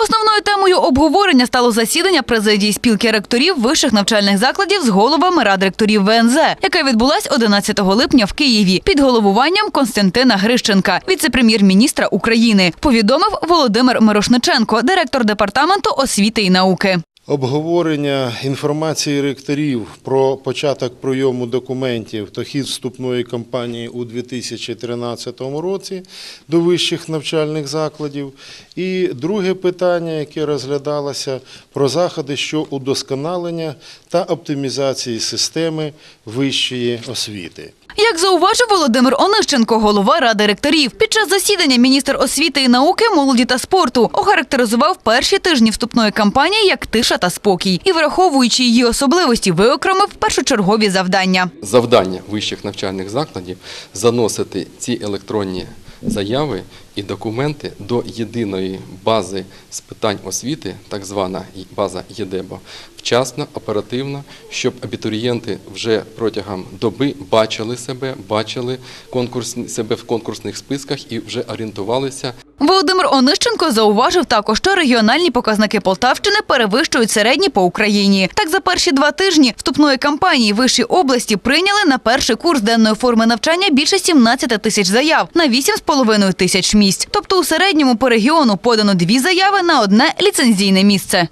Основною темою обговорення стало засідання президії спілки ректорів вищих навчальних закладів з головами рад ректорів ВНЗ, яке відбулась 11 липня в Києві під головуванням Константина Грищенка, віце-прем'єр-міністра України, повідомив Володимир Мирошниченко, директор департаменту освіти і науки. Обговорення інформації ректорів про початок прийому документів та хід вступної кампанії у 2013 році до вищих навчальних закладів. І друге питання, яке розглядалося, про заходи що удосконалення та оптимізації системи вищої освіти. Як зауважив Володимир Онищенко, голова ради ректорів, під час засідання міністр освіти і науки, молоді та спорту охарактеризував перші тижні вступної кампанії як тиша та спокій і, враховуючи її особливості, виокремив першочергові завдання. завдання вищих навчальних закладів заносити ці електронні заяви і документи до єдиної бази з питань освіти, так звана база ЄДЕБО, вчасно, оперативно, щоб абітурієнти вже протягом доби бачили себе, бачили конкурс, себе в конкурсних списках і вже орієнтувалися Володимир Онищенко зауважив також, що регіональні показники Полтавщини перевищують середні по Україні. Так, за перші два тижні вступної кампанії вищі області прийняли на перший курс денної форми навчання більше 17 тисяч заяв на 8,5 тисяч місць. Тобто у середньому по регіону подано дві заяви на одне ліцензійне місце.